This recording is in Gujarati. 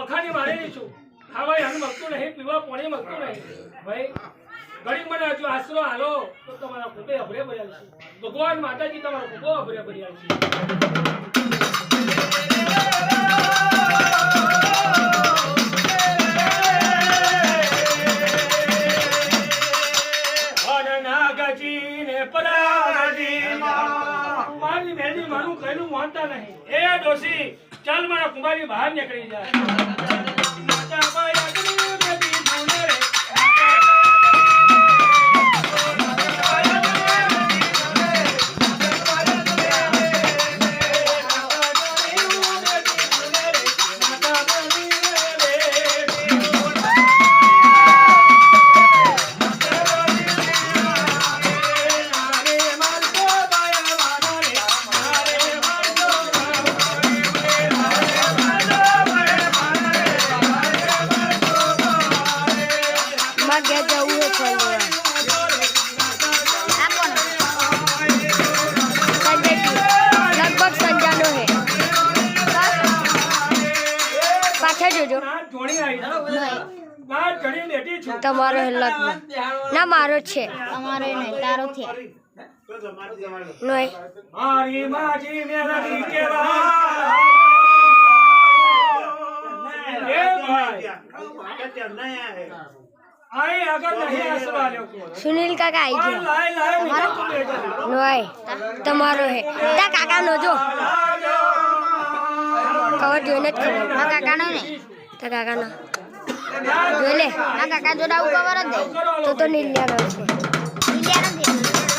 વખાણી મારેલી છું ખાવા હાલ મળતું નહીં, પીવા પાણી મળતું નહીં. ભાઈ, ગરીબ મને હજુ આશરો હાલો, તો તમારા ખોટે અભરે ભર્યા છે. ભગવાન માતાજી તમારા ખોટો અભરે ભર્યા છે. મારી મેલી મારું કહેલું માનતા નહીં. એ ડોશી ચાલ મારા કુંભારી બહાર નીકળી જાય જોજો. ના જોણી આવી. ના જણી બેઠી છું. તમારો હે ના મારો છે. તમારો નહીં તારો છે. નહીં મારી માજી. સુનિલ કાકા આવી ગયો. તમારો હે. તા કાકા નો જો કવર જોઈને જ ખબર. મારા કાકાનો ને? તો કાકા ના, જોઈ લે. મારા કાકા જોડે આવું જ તો તો નીલિયા નો છે છે. એ!